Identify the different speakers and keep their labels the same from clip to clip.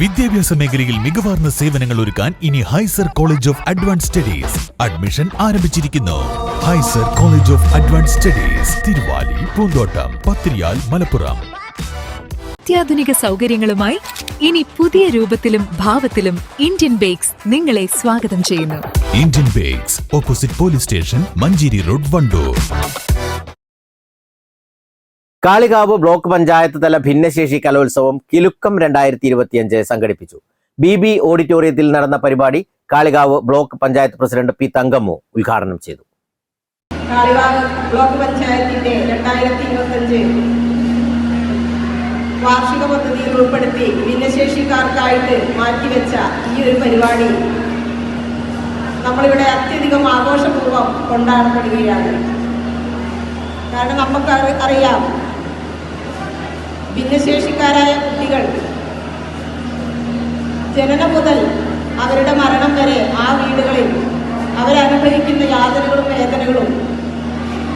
Speaker 1: വിദ്യാഭ്യാസ മേഖലയിൽ മികവാർന്ന സേവനങ്ങൾ ഒരുക്കാൻ ഇനി ഹൈസർ college of advance studies admission ആരംഭിച്ചിരിക്കുന്നു. ഹൈസർ college of advance studies Thiruvali Poonthottam പത്രിയാൽ Malappuram.
Speaker 2: അത്യാധുനിക സൗകര്യങ്ങളുമായി ഇനി പുതിയ രൂപത്തിലും ഭാവത്തിലും ഇന്ത്യൻ ബേക്സ് നിങ്ങളെ സ്വാഗതം ചെയ്യുന്നു.
Speaker 1: Indian bakes opposite police station Manjeri road Wandoor.
Speaker 3: Kalikavu block panchayat തല ഭിന്നശേഷി കലോത്സവം കിലുക്കം രണ്ടായിരത്തി ഇരുപത്തിയഞ്ച് സംഘടിപ്പിച്ചു. ബി ബി ഓഡിറ്റോറിയത്തിൽ നടന്ന പരിപാടി Kalikavu block panchayat president P Thankammu ഉദ്ഘാടനം ചെയ്തു.
Speaker 4: കാളികാവ് ബ്ലോക്ക് പഞ്ചായത്തിന്റെ രണ്ടായിരത്തി ഇരുപത്തഞ്ച് വാർഷിക പദ്ധതിയിൽ ഉൾപ്പെടുത്തി ഭിന്നശേഷിക്കാർക്കായിട്ട് മാറ്റിവെച്ച ഈ ഒരു പരിപാടി നമ്മളിവിടെ അത്യധികം ആഘോഷപൂർവം കൊണ്ടാടപ്പെടുകയാണ്. കാരണം നമുക്ക് അറി- അറിയാം ഭിന്നശേഷിക്കാരായ കുട്ടികൾ ജനനം മുതൽ അവരുടെ മരണം വരെ ആ വീടുകളിൽ അവരനുഭവിക്കുന്ന യാതനകളും വേദനകളും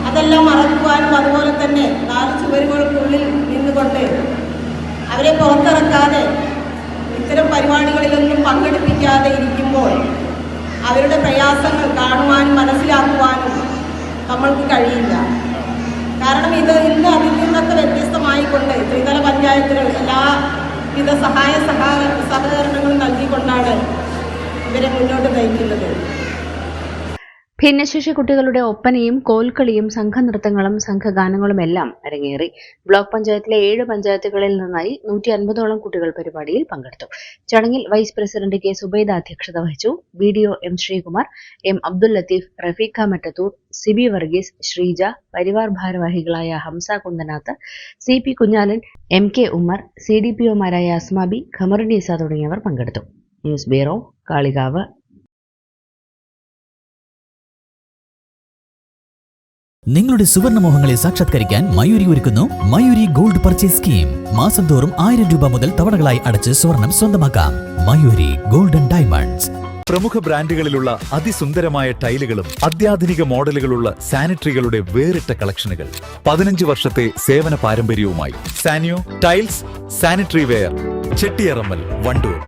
Speaker 4: അതെല്ലാം മറക്കുവാനും അതുപോലെ തന്നെ നാല് ചുവരുകൾക്കുള്ളിൽ നിന്നുകൊണ്ട് അവരെ പുറത്തിറക്കാതെ ഇത്തരം പരിപാടികളിലൊന്നും പങ്കെടുപ്പിക്കാതെ ഇരിക്കുമ്പോൾ അവരുടെ പ്രയാസങ്ങൾ കാണുവാനും മനസ്സിലാക്കുവാനും നമ്മൾക്ക് കഴിയില്ല. കാരണം ഇത് ഇന്ന് പഞ്ചായത്തുകൾ എല്ലാവിധ സഹായ സഹ സഹകരണങ്ങളും നൽകിക്കൊണ്ടാണ് ഇവരെ മുന്നോട്ട് നയിക്കുന്നത്.
Speaker 5: ഭിന്നശേഷി കുട്ടികളുടെ ഒപ്പനയും കോൽക്കളിയും സംഘനൃത്തങ്ങളും സംഘഗാനങ്ങളും എല്ലാം അരങ്ങേറി. ബ്ലോക്ക് പഞ്ചായത്തിലെ ഏഴ് പഞ്ചായത്തുകളിൽ നിന്നായി നൂറ്റി അൻപതോളം കുട്ടികൾ പരിപാടിയിൽ പങ്കെടുത്തു. ചടങ്ങിൽ വൈസ് പ്രസിഡന്റ് കെ സുബൈദ അധ്യക്ഷത വഹിച്ചു. B D O M Sreekumar M Abdul Latheef Rafeeqa Mattathur Sibi Varghese Sreeja Parivar ഭാരവാഹികളായ Hamsa Kunthanath C P Kunhalan M K Ummer C D P ഒമാരായ Asmabi Khamarunnisa തുടങ്ങിയവർ പങ്കെടുത്തു. News bureau Kalikavu.
Speaker 6: നിങ്ങളുടെ സുവർണ മോഹങ്ങളെ സാക്ഷാത്കരിക്കാൻ മയൂരി ഒരുക്കുന്നു മയൂരി ഗോൾഡ് പർച്ചേസ് സ്കീം. മാസം തോറും ആയിരം രൂപ മുതൽ തവണകളായി അടച്ച് സ്വർണം സ്വന്തമാക്കാം. Mayuri golden diamonds.
Speaker 7: പ്രമുഖ ബ്രാൻഡുകളിലുള്ള അതിസുന്ദരമായ ടൈലുകളും അത്യാധുനിക മോഡലുകളുള്ള സാനിറ്ററികളുടെ വേറിട്ട കളക്ഷനുകൾ. പതിനഞ്ച് വർഷത്തെ സേവന പാരമ്പര്യവുമായി Sanyo tiles sanitary ware Chettiyarammal Wandoor.